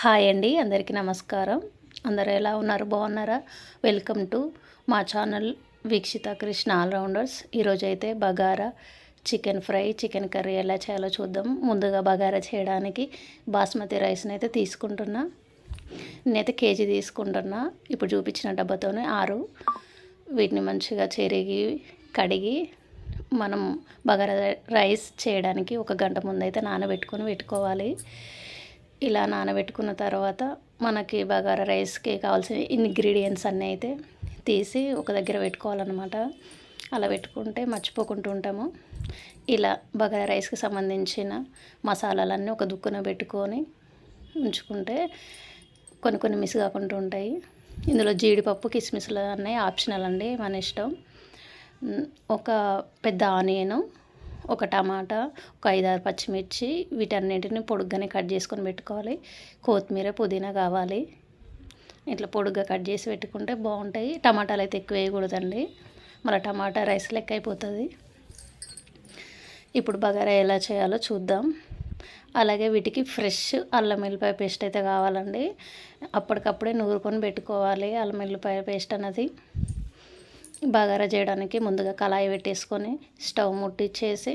Hi అండి అందరికీ నమస్కారం. అందరూ ఎలా ఉన్నారు? బాగున్నారా? వెల్కమ్ టు మా ఛానల్ వీక్షిత కృష్ణ ఆల్రౌండర్స్. ఈరోజు అయితే bagara chicken fry chicken curry ఎలా చేయాలో చూద్దాం. ముందుగా బగారా చేయడానికి బాస్మతి రైస్ని అయితే తీసుకుంటున్నా. నేనైతే కేజీ తీసుకుంటున్నా. ఇప్పుడు చూపించిన డబ్బాతోనే ఆరు. వీటిని మంచిగా చెరిగి కడిగి మనం బగారా రైస్ చేయడానికి ఒక గంట ముందైతే నానబెట్టుకొని పెట్టుకోవాలి. ఇలా నానబెట్టుకున్న తర్వాత మనకి బగారా రైస్కి కావాల్సిన ఇంగ్రీడియంట్స్ అన్నీ అయితే తీసి ఒక దగ్గర పెట్టుకోవాలన్నమాట. అలా పెట్టుకుంటే మర్చిపోకుంటూ ఉంటాము. ఇలా బగారా రైస్కి సంబంధించిన మసాలాలన్నీ ఒక దుక్కున పెట్టుకొని ఉంచుకుంటే కొన్ని కొన్ని మిస్ కాకుండా ఉంటాయి. ఇందులో జీడిపప్పు కిస్మిస్లు అన్నీ ఆప్షనల్ అండి మన ఇష్టం. ఒక పెద్ద ఆనియను ఒక టమాటా ఒక ఐదారు పచ్చిమిర్చి వీటన్నిటిని పొడుగ్గానే కట్ చేసుకొని పెట్టుకోవాలి. కొత్తిమీర పుదీనా కావాలి. ఇట్లా పొడుగ్గా కట్ చేసి పెట్టుకుంటే బాగుంటాయి. టమాటాలు అయితే ఎక్కువ వేయకూడదండి. మళ్ళీ టమాటా రైస్ లెక్క అయిపోతుంది. ఇప్పుడు బగారా ఎలా చేయాలో చూద్దాం. అలాగే వీటికి ఫ్రెష్ అల్లం వెల్లిపాయ పేస్ట్ అయితే కావాలండి. అప్పటికప్పుడే నూరుకొని పెట్టుకోవాలి అల్లం వెల్లిపాయ పేస్ట్ అన్నది. బగారా చేయడానికి ముందుగా కళాయి పెట్టేసుకొని స్టవ్ ముట్టించేసి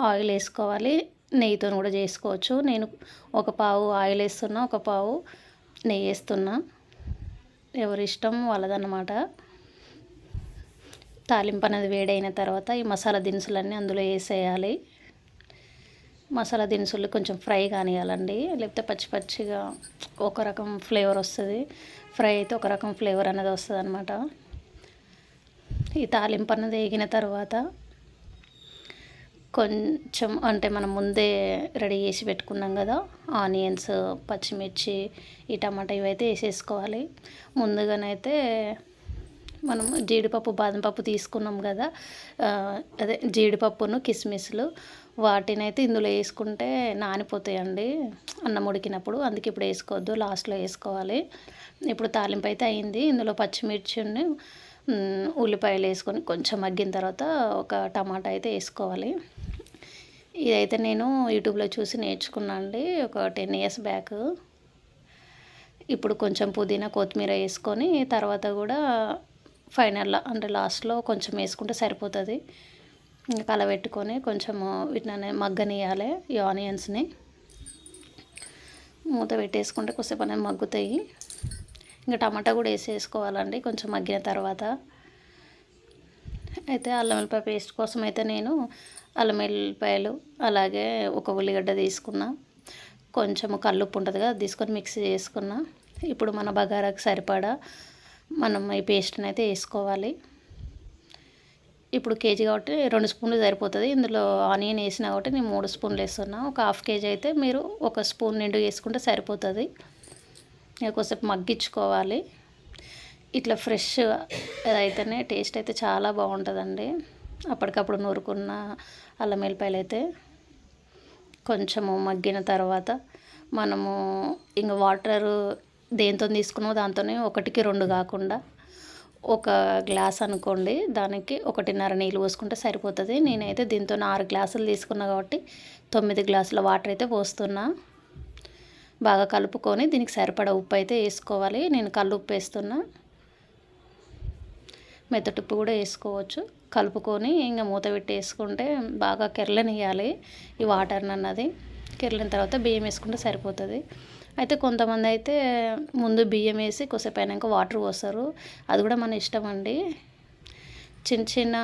ఆయిల్ వేసుకోవాలి. నెయ్యితో కూడా చేసుకోవచ్చు. నేను ఒక పావు ఆయిల్ వేస్తున్నా ఒక పావు నెయ్యి వేస్తున్నా. ఎవరి ఇష్టం వాళ్ళదన్నమాట. తాలింపు అనేది వేడైన తర్వాత ఈ మసాలా దినుసులన్నీ అందులో వేసేయాలి. మసాలా దినుసులు కొంచెం ఫ్రై కానివ్వాలండి లేకపోతే పచ్చి పచ్చిగా ఒక రకం ఫ్లేవర్ వస్తుంది. ఫ్రై అయితే ఒక రకం ఫ్లేవర్ అనేది వస్తుంది అనమాట ఈ తాలింపు అన్నది వేగిన తర్వాత కొంచెం అంటే మనం ముందే రెడీ చేసి పెట్టుకున్నాం కదా ఆనియన్స్ పచ్చిమిర్చి ఈ టమాటా ఇవైతే వేసేసుకోవాలి. ముందుగానైతే మనం జీడిపప్పు బాదం పప్పు తీసుకున్నాం కదా అదే జీడిపప్పును కిస్మిస్లు వాటిని అయితే ఇందులో వేసుకుంటే నానిపోతాయండి అన్నం ఉడికినప్పుడు. అందుకే ఇప్పుడు వేసుకోవద్దు లాస్ట్లో వేసుకోవాలి. ఇప్పుడు తాలింపు అయితే అయింది. ఇందులో పచ్చిమిర్చిని ఉల్లిపాయలు వేసుకొని కొంచెం మగ్గిన తర్వాత ఒక టమాటా అయితే వేసుకోవాలి. ఇదైతే నేను యూట్యూబ్లో చూసి నేర్చుకున్నా అండి ఒక టెన్ ఇయర్స్ బ్యాక్. ఇప్పుడు కొంచెం పుదీనా కొత్తిమీర వేసుకొని తర్వాత కూడా ఫైనల్లో అంటే లాస్ట్లో కొంచెం వేసుకుంటే సరిపోతుంది. ఇంకా కలబెట్టుకొని కొంచెం వీటిని మగ్గనియాలి ఈ ఆనియన్స్ని. మూత పెట్టేసుకుంటే కొద్దిసేపు అనేది మగ్గుతాయి. ఇంకా టమాటా కూడా వేసేసుకోవాలండి కొంచెం మగ్గిన తర్వాత. అయితే అల్లం వెల్లిపాయ పేస్ట్ కోసం అయితే నేను అల్లం వెల్లిపాయలు అలాగే ఒక ఉల్లిగడ్డ తీసుకున్నా. కొంచెము కల్లుప్పు ఉంటుంది కదా తీసుకొని మిక్సీ చేసుకున్నా. ఇప్పుడు మన బగారాకి సరిపడా మనం ఈ పేస్ట్ని అయితే వేసుకోవాలి. ఇప్పుడు కేజీ కాబట్టి రెండు స్పూన్లు సరిపోతుంది. ఇందులో ఆనియన్ వేసినా కాబట్టి నేను మూడు స్పూన్లు వేస్తున్నా. ఒక హాఫ్ కేజీ అయితే మీరు ఒక స్పూన్ నిండు వేసుకుంటే సరిపోతుంది. కొంచెంసేపు మగ్గించుకోవాలి. ఇట్లా ఫ్రెష్ అయితేనే టేస్ట్ అయితే చాలా బాగుంటుందండి. అప్పటికప్పుడు నూరుకున్న అల్లం వెల్లిపాయలు అయితే కొంచెము మగ్గిన తర్వాత మనము ఇంకా వాటర్ దేంతో తీసుకున్నామో దాంతోనే ఒకటికి రెండు కాకుండా ఒక గ్లాస్ అనుకోండి దానికి ఒకటిన్నర నీళ్ళు పోసుకుంటే సరిపోతుంది. నేనైతే దీంతో ఆరు గ్లాసులు తీసుకున్నా కాబట్టి తొమ్మిది గ్లాసుల వాటర్ అయితే పోస్తున్నా. బాగా కలుపుకొని దీనికి సరిపడా ఉప్పు అయితే వేసుకోవాలి. నేను కళ్ళు ఉప్పు వేస్తున్నా మెత్తటుప్పు కూడా వేసుకోవచ్చు. కలుపుకొని ఇంకా మూత పెట్టి వేసుకుంటే బాగా కెరలనియాలి ఈ వాటర్ అన్నది. కెరలిన తర్వాత బియ్యం వేసుకుంటే సరిపోతుంది. అయితే కొంతమంది అయితే ముందు బియ్యం వేసి కొద్దిసేపు అయినాక వాటర్ పోస్తారు. అది కూడా మన ఇష్టం అండి. చిన్న చిన్న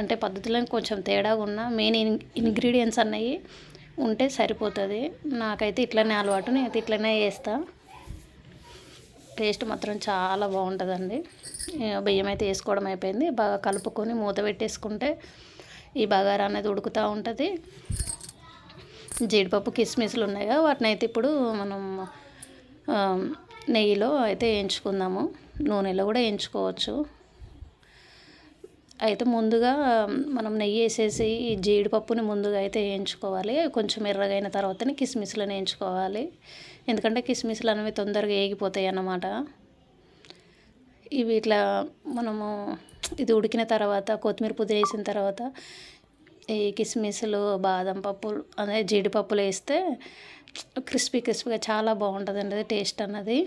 అంటే పద్ధతులను కొంచెం తేడాగా ఉన్న మెయిన్ ఇంగ్రీడియంట్స్ అన్నవి ఉంటే సరిపోతుంది. నాకైతే ఇట్లనే అలవాటు. నేనైతే ఇట్లనే వేస్తా టేస్ట్ మాత్రం చాలా బాగుంటుందండి. బియ్యం అయితే వేసుకోవడం అయిపోయింది. బాగా కలుపుకొని మూత పెట్టేసుకుంటే ఈ బగారా అనేది ఉడుకుతూ ఉంటుంది. జీడిపప్పు కిస్మిస్లు ఉన్నాయి కదా వాటిని అయితే ఇప్పుడు మనం నెయ్యిలో అయితే వేయించుకుందాము. నూనెలో కూడా వేయించుకోవచ్చు. అయితే ముందుగా మనం నెయ్యి వేసేసి ఈ జీడిపప్పుని ముందుగా అయితే వేయించుకోవాలి. కొంచెం ఎర్రగైన తర్వాతనే కిస్మిస్లను వేయించుకోవాలి. ఎందుకంటే కిస్మిస్లు అనేవి తొందరగా వేగిపోతాయి అన్నమాట. ఇవి ఇట్లా మనము ఇది ఉడికిన తర్వాత కొత్తిమీర పుదీన వేసిన తర్వాత ఈ కిస్మిస్లు బాదం పప్పులు అదే జీడిపప్పులు వేస్తే క్రిస్పీ క్రిస్పీగా చాలా బాగుంటుంది అది టేస్ట్ అన్నది.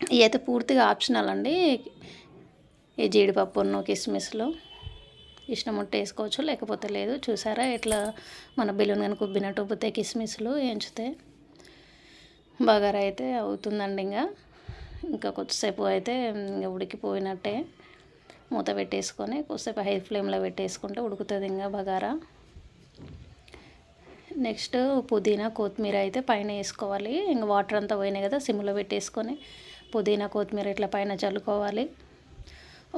ఇవి అయితే పూర్తిగా ఆప్షనల్ అండి. ఈ జీడిపప్పును కిస్మిస్లు ఇష్టం ఉంటే వేసుకోవచ్చు లేకపోతే లేదు. చూసారా ఇట్లా మన బెలూన్ కనుక ఉబ్బినట్టు ఉబ్బితే కిస్మిస్లు వేయించితే బగారా అయితే అవుతుందండి ఇంకా ఇంకా కొద్దిసేపు అయితే ఇంకా ఉడికిపోయినట్టే మూత పెట్టేసుకొని కొద్దిసేపు హై ఫ్లేమ్లో పెట్టేసుకుంటే ఉడుకుతుంది ఇంకా బగారా. నెక్స్ట్ పుదీనా కొత్తిమీర అయితే పైన వేసుకోవాలి. ఇంకా వాటర్ అంతా పోయినాయి కదా సిమ్లో పెట్టేసుకొని పుదీనా కొత్తిమీర ఇట్లా పైన చల్లుకోవాలి.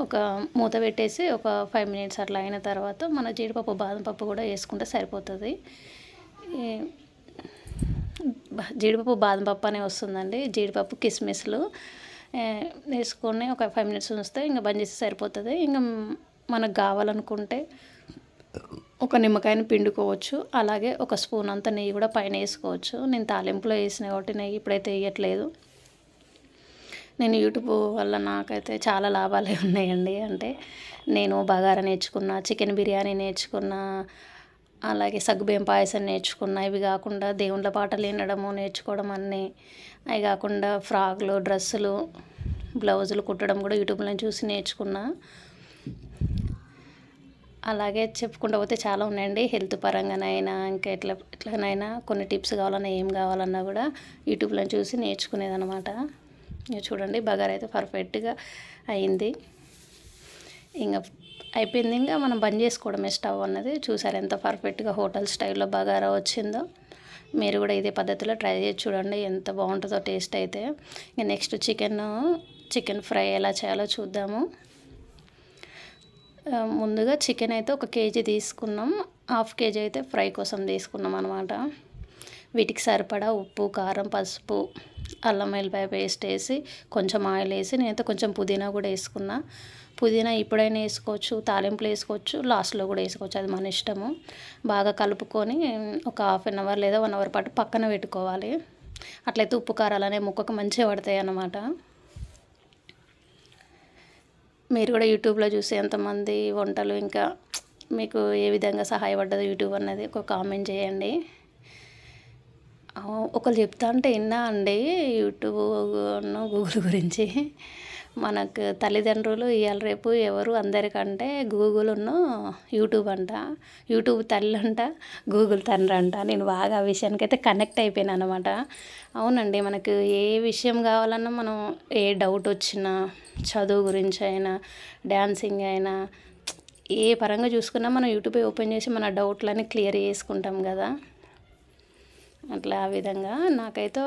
ఒక మూత పెట్టేసి ఒక ఫైవ్ మినిట్స్ అట్లా అయిన తర్వాత మన జీడిపప్పు బాదం పప్పు కూడా వేసుకుంటే సరిపోతుంది. జీడిపప్పు బాదం పప్పు అనే వస్తుందండి. జీడిపప్పు కిస్మిస్లు వేసుకొని ఒక ఫైవ్ మినిట్స్ ఉంచితే ఇంకా బంద్ చేస్తే సరిపోతుంది. ఇంకా మనకు కావాలనుకుంటే ఒక నిమ్మకాయని పిండుకోవచ్చు. అలాగే ఒక స్పూన్ అంత నెయ్యి కూడా పైన వేసుకోవచ్చు. నేను తాలింపులో వేసిన కాబట్టి నెయ్యి ఇప్పుడైతే వేయట్లేదు. నేను యూట్యూబ్ వల్ల నాకైతే చాలా లాభాలే ఉన్నాయండి. అంటే నేను బగారా నేర్చుకున్న చికెన్ బిర్యానీ నేర్చుకున్న అలాగే సగ్గుబియ్యం పాయసం నేర్చుకున్న. ఇవి కాకుండా దేవుళ్ళ పాటలు వినడము నేర్చుకోవడం అన్నీ. అవి కాకుండా ఫ్రాక్లు డ్రెస్సులు బ్లౌజులు కుట్టడం కూడా యూట్యూబ్లో చూసి నేర్చుకున్నా. అలాగే చెప్పుకుంటూ పోతే చాలా ఉన్నాయండి. హెల్త్ పరంగానైనా ఇంకా ఎట్లా ఎట్లానైనా కొన్ని టిప్స్ కావాలన్నా ఏం కావాలన్నా కూడా యూట్యూబ్లో చూసి నేర్చుకునేదనమాట చూడండి బగారా అయితే పర్ఫెక్ట్గా అయింది. ఇంకా అయిపోయింది. ఇంకా మనం బంద్ చేసుకోవడమే స్టవ్ అన్నది. చూసారు ఎంత పర్ఫెక్ట్గా హోటల్ స్టైల్లో బగారా వచ్చిందో. మీరు కూడా ఇదే పద్ధతిలో ట్రై చేసి చూడండి ఎంత బాగుంటుందో టేస్ట్ అయితే. ఇంకా నెక్స్ట్ చికెన్ చికెన్ ఫ్రై ఎలా చేయాలో చూద్దాము. ముందుగా చికెన్ అయితే ఒక కేజీ తీసుకున్నాం. హాఫ్ కేజీ అయితే ఫ్రై కోసం తీసుకున్నాం అనమాట వీటికి సరిపడా ఉప్పు కారం పసుపు అల్లం వెల్లిపాయ పేస్ట్ వేసి కొంచెం ఆయిల్ వేసి నేనైతే కొంచెం పుదీనా కూడా వేసుకున్నా. పుదీనా ఇప్పుడైనా వేసుకోవచ్చు తాలింపులు వేసుకోవచ్చు లాస్ట్లో కూడా వేసుకోవచ్చు అది మన ఇష్టము. బాగా కలుపుకొని ఒక హాఫ్ అన్ అవర్ లేదా వన్ అవర్ పాటు పక్కన పెట్టుకోవాలి. అట్లయితే ఉప్పు కారాలు అనేవి ముక్కకు మంచిగా పడతాయి అన్నమాట. మీరు కూడా యూట్యూబ్లో చూసి ఎంతమంది వంటలు ఇంకా మీకు ఏ విధంగా సహాయపడ్డదో యూట్యూబ్ అన్నది ఒక కామెంట్ చేయండి. ఒకరు చెప్తా అంటే విన్నా అండి యూట్యూబ్ గూగుల్ గురించి. మనకు తల్లిదండ్రులు ఇవాళ రేపు ఎవరు అందరికంటే గూగుల్ యూట్యూబ్ అంట. యూట్యూబ్ తల్లి అంట గూగుల్ తండ్రి అంట. నేను బాగా ఆ విషయానికి అయితే కనెక్ట్ అయిపోయాను అనమాట అవునండి మనకు ఏ విషయం కావాలన్నా మనం ఏ డౌట్ వచ్చినా చదువు గురించి అయినా డ్యాన్సింగ్ అయినా ఏ పరంగా చూసుకున్నా మనం యూట్యూబ్ ఓపెన్ చేసి మన డౌట్లని క్లియర్ చేసుకుంటాం కదా. అట్లా ఆ విధంగా నాకైతే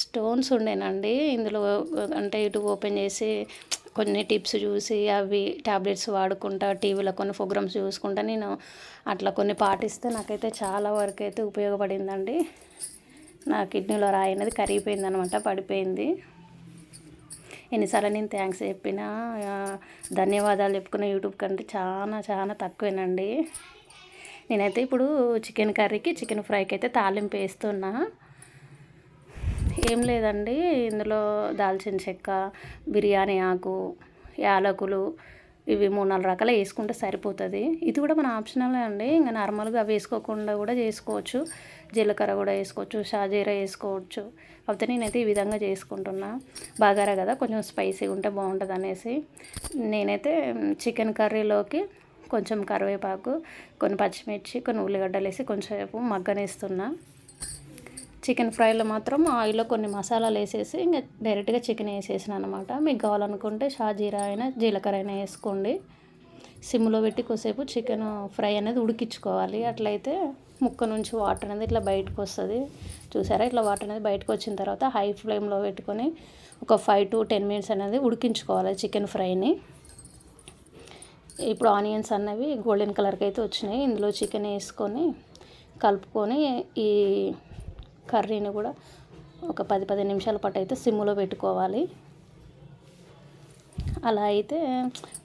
స్టోన్స్ ఉండేనండి. ఇందులో అంటే యూట్యూబ్ ఓపెన్ చేసి కొన్ని టిప్స్ చూసి అవి ట్యాబ్లెట్స్ వాడుకుంటా టీవీలో కొన్ని ప్రోగ్రామ్స్ చూసుకుంటా నేను అట్లా కొన్ని పాటిస్తే నాకైతే చాలా వరకు అయితే ఉపయోగపడిందండి. నా కిడ్నీలో రాయి అనేది కరిగిపోయింది అనమాట పడిపోయింది. ఎన్నిసార్లు నేను థ్యాంక్స్ చెప్పినా ధన్యవాదాలు చెప్పుకున్న యూట్యూబ్ కంటే చాలా చాలా తక్కువేనండి. నేనైతే ఇప్పుడు చికెన్ కర్రీకి చికెన్ ఫ్రైకి అయితే తాలింపు వేస్తున్నా. ఏం లేదండి ఇందులో దాల్చిన చెక్క బిర్యానీ ఆకు యాలకులు ఇవి మూడు నాలుగు రకాలు వేసుకుంటే సరిపోతుంది. ఇది కూడా మన ఆప్షనలే అండి ఇంకా నార్మల్గా అవి వేసుకోకుండా కూడా చేసుకోవచ్చు. జీలకర్ర కూడా వేసుకోవచ్చు షాజీరా వేసుకోవచ్చు. కాకపోతే నేనైతే ఈ విధంగా చేసుకుంటున్నా. బాగారా కదా కొంచెం స్పైసీగా ఉంటే బాగుంటుంది అనేసి నేనైతే చికెన్ కర్రీలోకి కొంచెం కరివేపాకు కొన్ని పచ్చిమిర్చి కొన్ని ఉల్లిగడ్డలు వేసి కొంచెంసేపు మగ్గనేస్తున్నా. చికెన్ ఫ్రైలో మాత్రం ఆయిల్లో కొన్ని మసాలాలు వేసేసి ఇంకా డైరెక్ట్గా చికెన్ వేసేసిన అనమాట మీకు కావాలనుకుంటే షాజీరా అయినా జీలకర్ర అయినా వేసుకోండి. సిమ్లో పెట్టి కొద్దిసేపు చికెన్ ఫ్రై అనేది ఉడికించుకోవాలి. అట్లయితే ముక్క నుంచి వాటర్ అనేది ఇట్లా బయటకు వస్తుంది. చూసారా? ఇట్లా వాటర్ అనేది బయటకు వచ్చిన తర్వాత హై ఫ్లేమ్లో పెట్టుకొని ఒక ఫైవ్ టు టెన్ మినిట్స్ అనేది ఉడికించుకోవాలి చికెన్ ఫ్రైని. ఇప్పుడు ఆనియన్స్ అన్నవి గోల్డెన్ కలర్కి అయితే వచ్చినాయి. ఇందులో చికెన్ వేసుకొని కలుపుకొని ఈ కర్రీని కూడా ఒక పది పది నిమిషాల పాటు అయితే సిమ్లో పెట్టుకోవాలి. అలా అయితే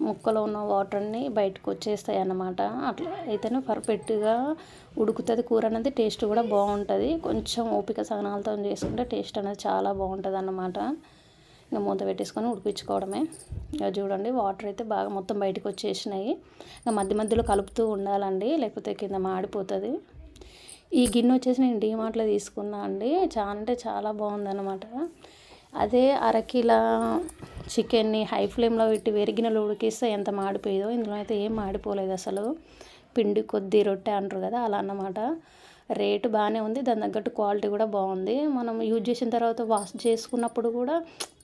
ముక్కలో ఉన్న వాటర్ని బయటకు వచ్చేస్తాయి అన్నమాట. అట్లా అయితేనే పర్ఫెక్ట్గా ఉడుకుతుంది కూర అనేది టేస్ట్ కూడా బాగుంటుంది. కొంచెం ఓపిక సహనాలతో చేసుకుంటే టేస్ట్ అనేది చాలా బాగుంటుంది అన్నమాట ఇంకా మూత పెట్టేసుకొని ఉడిపించుకోవడమే ఇక చూడండి వాటర్ అయితే బాగా మొత్తం బయటకు వచ్చేసినాయి. ఇంకా మధ్య మధ్యలో కలుపుతూ ఉండాలండి లేకపోతే కింద మాడిపోతుంది. ఈ గిన్నె వచ్చేసి నేను డీమార్ట్లో తీసుకున్నా అండి. చాలా అంటే చాలా బాగుందన్నమాట. అదే అరకిలా చికెన్ని హై ఫ్లేమ్లో పెట్టి వెరిగినలు ఉడికిస్తే ఎంత మాడిపోయేదో ఇందులో అయితే ఏం మాడిపోలేదు అసలు. పిండి కొద్ది రొట్టె అంటారు కదా అలా అన్నమాట. రేటు బాగానే ఉంది దాని తగ్గట్టు క్వాలిటీ కూడా బాగుంది. మనం యూజ్ చేసిన తర్వాత వాష్ చేసుకున్నప్పుడు కూడా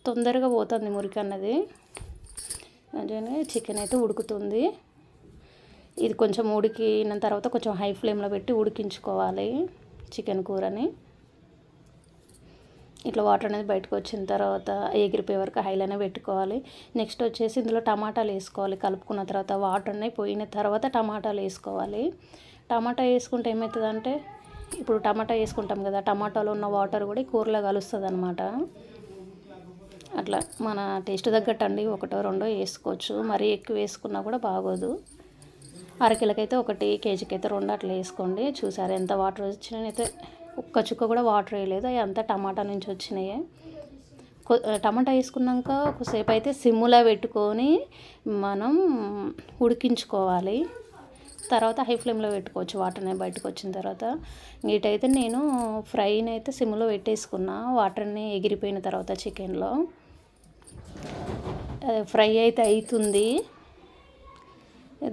తొందరగా పోతుంది మురికి అన్నది. అంటే చికెన్ అయితే ఉడుకుతుంది. ఇది కొంచెం ఉడికిన తర్వాత కొంచెం హై ఫ్లేమ్లో పెట్టి ఉడికించుకోవాలి చికెన్ కూరని. ఇట్లా వాటర్ అనేది బయటకు వచ్చిన తర్వాత ఎగిరిపోయే వరకు హైలోనే పెట్టుకోవాలి. నెక్స్ట్ వచ్చేసి ఇందులో టమాటాలు వేసుకోవాలి. కలుపుకున్న తర్వాత వాటర్ అనేవి పోయిన తర్వాత టమాటాలు వేసుకోవాలి. టమాటా వేసుకుంటే ఏమవుతుందంటే ఇప్పుడు టమాటా వేసుకుంటాం కదా టమాటాలో ఉన్న వాటర్ కూడా కూరలో కలుస్తుంది అనమాట అట్లా మన టేస్ట్ తగ్గట్టు అండి ఒకటో రెండో వేసుకోవచ్చు. మరీ ఎక్కువ వేసుకున్నా కూడా బాగోదు. అరకిలకైతే ఒకటి కేజీకి అయితే రెండు అట్లా వేసుకోండి. చూసారు ఎంత వాటర్ వచ్చినాయితే ఒక్క చుక్క కూడా వాటర్ వేయలేదు. అవి అంతా టమాటా నుంచి వచ్చినాయి. టమాటా వేసుకున్నాక కొద్దిసేపు అయితే సిమ్ములో పెట్టుకొని మనం ఉడికించుకోవాలి. తర్వాత హై ఫ్లేమ్లో పెట్టుకోవచ్చు వాటర్ అనేది బయటకు వచ్చిన తర్వాత. ఇటైతే నేను ఫ్రైని అయితే సిమ్లో పెట్టేసుకున్నా. వాటర్ని ఎగిరిపోయిన తర్వాత చికెన్లో. ఫ్రై అయితే అవుతుంది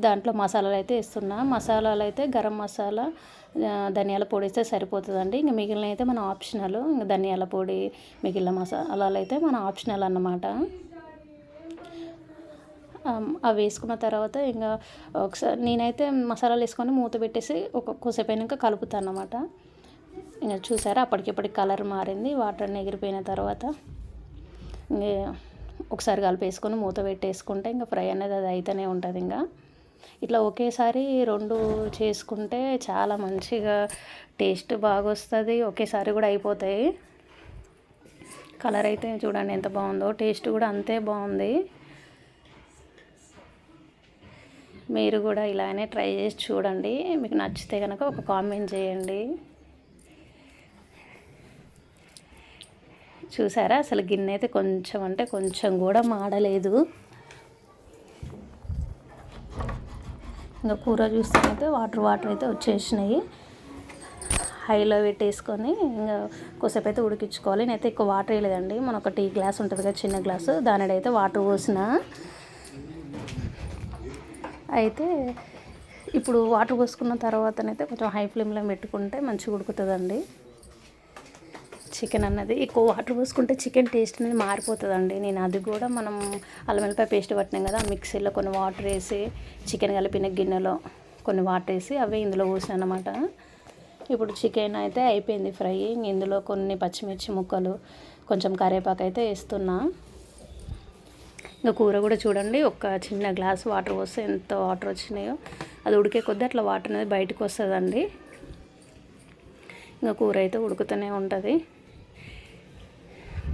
దాంట్లో మసాలాలు అయితే వేస్తున్నా. మసాలాలు అయితే గరం మసాలా ధనియాల పొడి వేస్తే సరిపోతుందండి. ఇంక మిగిలిన అయితే మన ఆప్షనల్. ఇంక ధనియాల పొడి మిగిలిన మసాలాలు అయితే మన ఆప్షనల్ అన్నమాట. అవి వేసుకున్న తర్వాత ఇంకా ఒకసారి నేనైతే మసాలాలు వేసుకొని మూత పెట్టేసి ఒక కొద్దిసేపు అయినాక కలుపుతాను అన్నమాట. ఇంకా చూసారా? అప్పటికిప్పటికి కలర్ మారింది. వాటర్ ఎగిరిపోయిన తర్వాత ఒకసారి కలిపేసుకొని మూత పెట్టేసుకుంటే ఇంకా ఫ్రై అనేది అది అయితేనే ఉంటుంది ఇంకా. ఇట్లా ఒకేసారి రెండు చేసుకుంటే చాలా మంచిగా టేస్ట్ బాగా వస్తుంది ఒకేసారి కూడా అయిపోతాయి. కలర్ అయితే చూడండి ఎంత బాగుందో టేస్ట్ కూడా అంతే బాగుంది. మీరు కూడా ఇలానే ట్రై చేసి చూడండి. మీకు నచ్చితే కనుక ఒక కామెంట్ చేయండి. చూసారా? అసలు గిన్నె అయితే కొంచెం అంటే కొంచెం కూడా మాడలేదు. ఇంకా కూర చూస్తేనైతే వాటర్ వాటర్ అయితే వచ్చేసినాయి. హైలో పెట్టేసుకొని ఇంకా కొసేపు అయితే ఉడికించుకోవాలి. నేనైతే ఎక్కువ వాటర్ వేయలేదండి. మన ఒక టీ గ్లాస్ ఉంటుంది కదా చిన్న గ్లాసు. దానిడైతే వాటర్ పోసిన. అయితే ఇప్పుడు వాటర్ పోసుకున్న తర్వాతనైతే కొంచెం హై ఫ్లేమ్లో పెట్టుకుంటే మంచిగా ఉడుకుతుందండి. చికెన్ అన్నది. ఎక్కువ వాటర్ పోసుకుంటే చికెన్ టేస్ట్ అనేది మారిపోతుందండి. నేను అది కూడా మనం అల్లం వెల్లిపాయ పేస్ట్ పట్టినాం కదా మిక్సీలో కొన్ని వాటర్ వేసి చికెన్ కలిపిన గిన్నెలో కొన్ని వాటర్ వేసి అవే ఇందులో పోసాను అనమాట ఇప్పుడు చికెన్ అయితే అయిపోయింది ఫ్రై. ఇందులో కొన్ని పచ్చిమిర్చి ముక్కలు కొంచెం కరివేపాకు అయితే వేస్తున్నా. ఇంకా కూర కూడా చూడండి ఒక చిన్న గ్లాస్ వాటర్ పోస్తే ఎంత వాటర్ వచ్చినాయో. అది ఉడికే కొద్దీ అట్లా వాటర్ అనేది బయటకు వస్తుందండి. ఇంకా కూర అయితే ఉడుకుతూనే ఉంటుంది.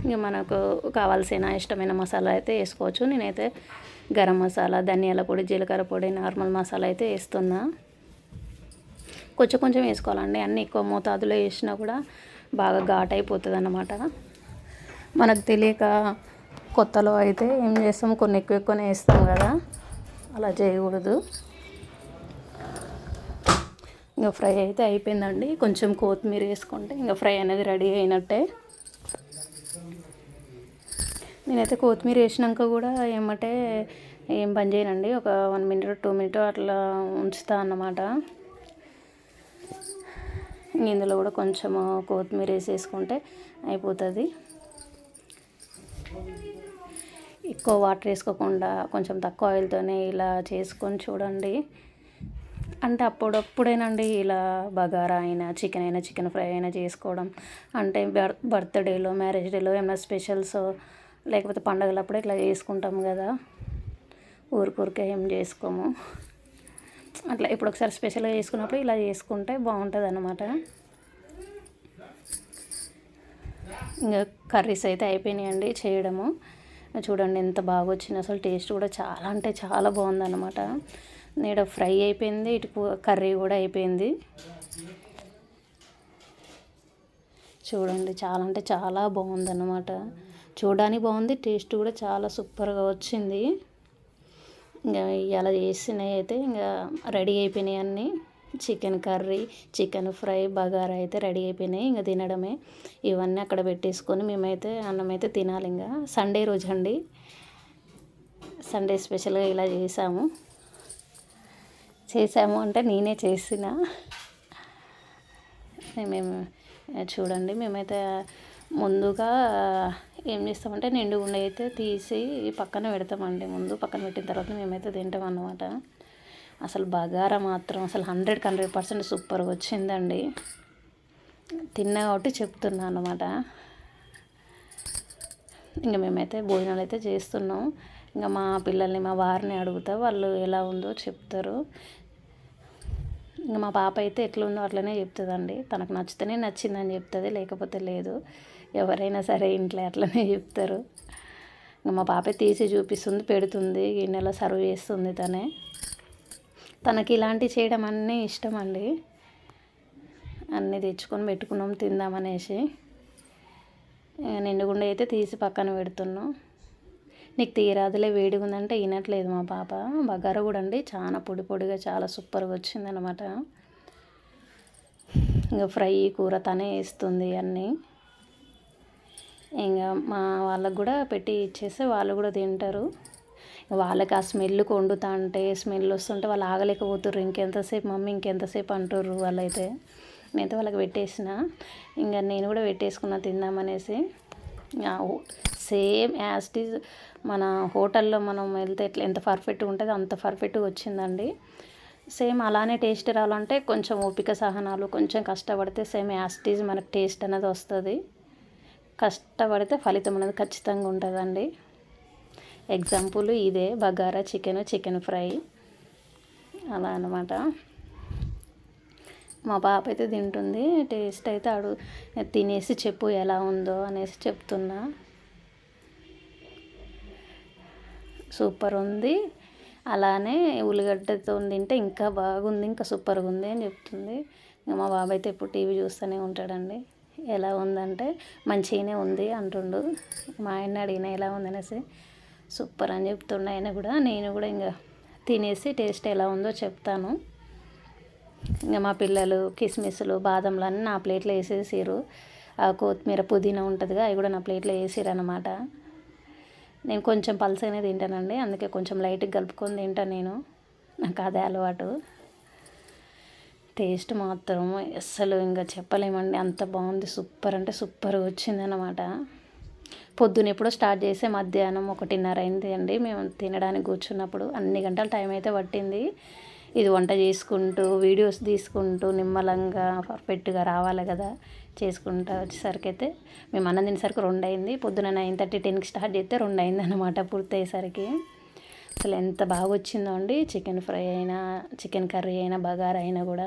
ఇంకా మనకు కావాల్సిన ఇష్టమైన మసాలా అయితే వేసుకోవచ్చు. నేనైతే గరం మసాలా ధనియాల పొడి జీలకర్ర పొడి నార్మల్ మసాలా అయితే వేస్తున్నా. కొంచెం కొంచెం వేసుకోవాలండి. అన్నీ ఎక్కువ మోతాదులో వేసినా కూడా బాగా ఘాట్ అయిపోతుంది అన్నమాట మనకు తెలియక కొత్తలో అయితే ఏం చేస్తాం? కొన్ని ఎక్కువ ఎక్కువనే వేస్తాం కదా. అలా చేయకూడదు. ఇంకా ఫ్రై అయితే అయిపోయిందండి. కొంచెం కొత్తిమీర వేసుకుంటే ఇంకా ఫ్రై అనేది రెడీ అయినట్టే. నేనైతే కొత్తిమీర వేసినాక కూడా ఏమంటే ఏం పని చేయనండి. ఒక వన్ మినిట్ టూ మినిట్ అట్లా ఉంచుతా అన్నమాట. ఇందులో కూడా కొంచెము కొత్తిమీర వేసేసుకుంటే అయిపోతుంది. ఎక్కువ వాటర్ వేసుకోకుండా కొంచెం తక్కువ ఆయిల్తోనే ఇలా చేసుకొని చూడండి. అంటే అప్పుడప్పుడేనండి ఇలా బగారా అయినా చికెన్ అయినా చికెన్ ఫ్రై అయినా చేసుకోవడం. అంటే బర్త్డేలో మ్యారేజ్ డేలో ఏమైనా స్పెషల్స్ లేకపోతే పండగలప్పుడు ఇట్లా చేసుకుంటాము కదా. ఊరికూరికే ఏం చేసుకోము. అట్లా ఇప్పుడు ఒకసారి స్పెషల్గా చేసుకున్నప్పుడు ఇలా చేసుకుంటే బాగుంటుంది అన్నమాట ఇంకా కర్రీస్ అయితే అయిపోయినాయండి చేయడము. చూడండి ఎంత బాగా వచ్చింది అసలు టేస్ట్ కూడా చాలా అంటే చాలా బాగుందన్నమాట. నేడ ఫ్రై అయిపోయింది ఇటు కర్రీ కూడా అయిపోయింది. చూడండి చాలా అంటే చాలా బాగుందన్నమాట. చూడడానికి బాగుంది. టేస్ట్ కూడా చాలా సూపర్గా వచ్చింది. ఇంకా ఇలా చేసినవి అయితే ఇంకా రెడీ అయిపోయినాయి అన్నీ. Chicken curry chicken fry bagara అయితే రెడీ అయిపోయినాయి. ఇంకా తినడమే. ఇవన్నీ అక్కడ పెట్టేసుకొని మేమైతే అన్నం అయితే తినాలి ఇంకా. సండే రోజు అండి సండే స్పెషల్గా ఇలా చేసాము. చేసాము అంటే నేనే చేసిన. మేము చూడండి. మేమైతే ముందుగా ఏం చేస్తామంటే నిండు గుండె అయితే తీసి పక్కన పెడతామండి. ముందు పక్కన పెట్టిన తర్వాత మేమైతే తింటాం అన్నమాట. అసలు బగారా మాత్రం అసలు హండ్రెడ్కి హండ్రెడ్ పర్సెంట్ సూపర్గా వచ్చిందండి. తిన్నా కాబట్టి చెప్తున్నా అనమాట ఇంకా మేమైతే భోజనాలు అయితే చేస్తున్నాం. ఇంకా మా పిల్లల్ని మా వారిని అడుగుతా వాళ్ళు ఎలా ఉందో చెప్తారు. ఇంకా మా పాప అయితే ఎట్లుందో అట్లనే చెప్తుందండి. తనకు నచ్చితేనే నచ్చిందని చెప్తుంది లేకపోతే లేదు. ఎవరైనా సరే ఇంట్లో అట్లనే చెప్తారు. ఇంకా మా పాప తీసి చూపిస్తుంది పెడుతుంది గిన్నెలో సర్వ్ చేస్తుంది తనే. తనకి ఇలాంటివి చేయడం అన్నీ ఇష్టం అండి అన్నీ తెచ్చుకొని పెట్టుకున్నాం తిందామనేసి. నిండుగుండా అయితే తీసి పక్కన పెడుతున్నాం. నీకు తీరాదులే వేడిగా ఉందంటే వినట్లేదు మా పాప. బగార కూడా అండి చాలా పొడి పొడిగా చాలా సూపర్గా వచ్చిందనమాట ఇంకా ఫ్రై కూర తనే వేస్తుంది అన్నీ. ఇంకా మా వాళ్ళకు కూడా పెట్టి ఇచ్చేస్తే వాళ్ళు కూడా తింటారు. వాళ్ళకి ఆ స్మెల్ వండుతా అంటే స్మెల్ వస్తుంటే వాళ్ళు ఆగలేకపోతుర్రు. ఇంకెంతసేపు మమ్మీ ఇంకెంతసేపు అంటుర్రు వాళ్ళైతే. నేనైతే వాళ్ళకి పెట్టేసిన. ఇంకా నేను కూడా పెట్టేసుకున్నా తిందామనేసి సేమ్ యాజ్ ఈజ్ మన హోటల్లో మనం వెళ్తే ఎట్లా ఎంత పర్ఫెక్ట్గా ఉంటుందో అంత పర్ఫెక్ట్గా వచ్చిందండి. సేమ్ అలానే టేస్ట్ రావాలంటే కొంచెం ఓపిక సహనాలు కొంచెం కష్టపడితే సేమ్ యాస్టీజ్ మనకు టేస్ట్ అనేది వస్తుంది. కష్టపడితే ఫలితం అనేది ఖచ్చితంగా ఉంటుందండి. ఎగ్జాంపుల్ ఇదే బగారా చికెన్ చికెన్ ఫ్రై. అలా అనమాట మా పాప అయితే తింటుంది టేస్ట్ అయితే అడు తినేసి చెప్పు ఎలా ఉందో అనేసి చెప్తున్నా. సూపర్ ఉంది అలానే ఉల్లిగడ్డతో తింటే ఇంకా బాగుంది ఇంకా సూపర్గా ఉంది అని చెప్తుంది. మా బాబాయ్ అయితే ఎప్పుడు టీవీ చూస్తూనే ఉంటాడండి. ఎలా ఉందంటే మంచిగానే ఉంది అంటుండు. మా ఆయన అడిగిన ఎలా ఉందనేసి సూపర్ అని చెప్తుండే ఆయన కూడా. నేను కూడా ఇంకా తినేసి టేస్ట్ ఎలా ఉందో చెప్తాను. ఇంకా మా పిల్లలు కిస్మిస్లు బాదంలు అన్నీ నా ప్లేట్లో వేసేసారు ఆ కొత్తిమీర పుదీనా ఉంటుందిగా అవి కూడా నా ప్లేట్లో వేసారు అనమాట నేను కొంచెం పల్సగానే తింటానండి అందుకే కొంచెం లైట్గా కలుపుకొని తింటాను నేను. నాకు అదే అలవాటు. టేస్ట్ మాత్రం అస్సలు ఇంకా చెప్పలేమండి. అంత బాగుంది. సూపర్ అంటే సూపర్గా వచ్చిందనమాట పొద్దున ఎప్పుడో స్టార్ట్ చేసే మధ్యాహ్నం ఒకటిన్నర అయింది అండి. మేము తినడానికి కూర్చున్నప్పుడు అన్ని గంటలు టైం అయితే పట్టింది. ఇది వంట చేసుకుంటూ వీడియోస్ తీసుకుంటూ నిమ్మలంగా పర్ఫెక్ట్గా రావాలి కదా చేసుకుంటూ వచ్చేసరికి అయితే. మేము అన్నం తినేసరికి రెండు అయింది పొద్దున నైన్ థర్టీ టెన్కి స్టార్ట్ చేస్తే రెండు అయింది అనమాట పూర్తయ్యేసరికి. అసలు ఎంత బాగా వచ్చిందో అండి. చికెన్ ఫ్రై అయినా చికెన్ కర్రీ అయినా బగారా అయినా కూడా.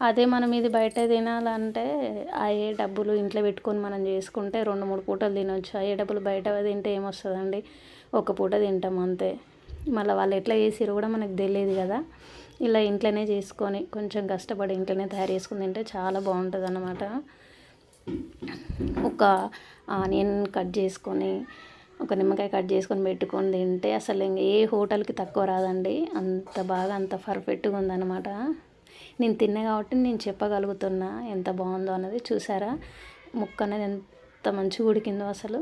అదే మనం ఇది బయట తినాలంటే అయ్యే డబ్బులు ఇంట్లో పెట్టుకొని మనం చేసుకుంటే రెండు మూడు పూటలు తినొచ్చు. అయ్యే డబ్బులు బయట తింటే ఏమొస్తుందండి? ఒక పూట తింటాం అంతే. మళ్ళీ వాళ్ళు ఎట్లా చేసిరో కూడా మనకు తెలియదు కదా. ఇలా ఇంట్లోనే చేసుకొని కొంచెం కష్టపడి ఇంట్లోనే తయారు చేసుకుని తింటే చాలా బాగుంటుంది అన్నమాట ఒక ఆనియన్ కట్ చేసుకొని ఒక నిమ్మకాయ కట్ చేసుకొని పెట్టుకొని తింటే అసలు ఇంక ఏ హోటల్కి తక్కువ రాదండి. అంత బాగా అంత పర్ఫెక్ట్గా ఉందన్నమాట. నేను తిన్నా కాబట్టి నేను చెప్పగలుగుతున్నా ఎంత బాగుందో అన్నది. చూసారా? ముక్క అనేది ఎంత మంచిగా ఉడికిందో అసలు.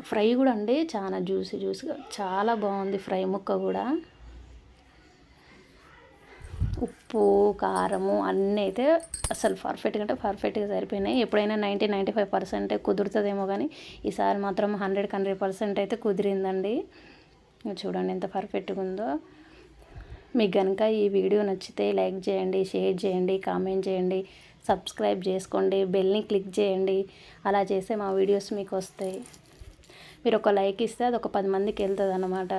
ఫ్రై కూడా అండి చాలా జ్యూసీ జ్యూస్గా చాలా బాగుంది ఫ్రై ముక్క కూడా. ఉప్పు కారము అన్నీ అయితే అసలు పర్ఫెక్ట్గా అంటే పర్ఫెక్ట్గా సరిపోయినాయి. ఎప్పుడైనా నైంటీ నైంటీ ఫైవ్ పర్సెంట్ కుదురుతుందేమో కానీ ఈసారి మాత్రం హండ్రెడ్కి హండ్రెడ్ పర్సెంట్ అయితే కుదిరిందండి. చూడండి ఎంత పర్ఫెక్ట్గా ఉందో. మీకు కనుక ఈ వీడియో నచ్చితే లైక్ చేయండి షేర్ చేయండి కామెంట్ చేయండి సబ్స్క్రైబ్ చేసుకోండి బెల్ని క్లిక్ చేయండి. అలా చేస్తే మా వీడియోస్ మీకు వస్తాయి. మీరు ఒక లైక్ ఇస్తే అది ఒక పది మందికి వెళ్తుంది అన్నమాట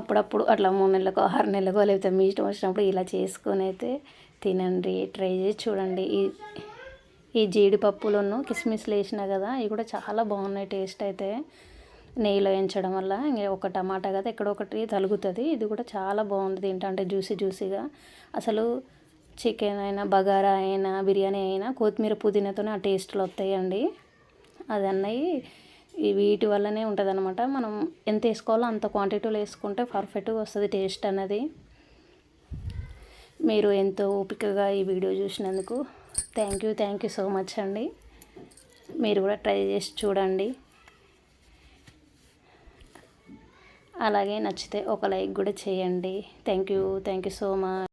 అప్పుడప్పుడు అట్లా మూడు నెలలకు ఆరు నెలలకో లేకపోతే మీ ఇష్టం వచ్చినప్పుడు ఇలా చేసుకొని అయితే తినండి. ట్రై చేసి చూడండి. ఈ ఈ జీడిపప్పులను కిస్మిస్లు వేసినా కదా ఇవి కూడా చాలా బాగున్నాయి టేస్ట్ అయితే. నెయ్యిలో వేయించడం వల్ల ఒక టమాటా కదా ఎక్కడొకటి తలుగుతుంది. ఇది కూడా చాలా బాగుంది తింటా అంటే జ్యూసీ జ్యూసీగా. అసలు చికెన్ అయినా బగారా అయినా బిర్యానీ అయినా కొత్తిమీర పుదీనాతోనే ఆ టేస్ట్లు వస్తాయండి. అది అన్నవి వీటి వల్లనే ఉంటుంది అనమాట మనం ఎంత వేసుకోవాలో అంత క్వాంటిటీలో వేసుకుంటే పర్ఫెక్ట్గా వస్తుంది టేస్ట్ అన్నది. మీరు ఎంతో ఓపికగా ఈ వీడియో చూసినందుకు thank you thank you so much అండి. మీరు కూడా ట్రై చేసి చూడండి. అలాగే నచ్చితే ఒక లైక్ కూడా చేయండి. Thank you thank you so much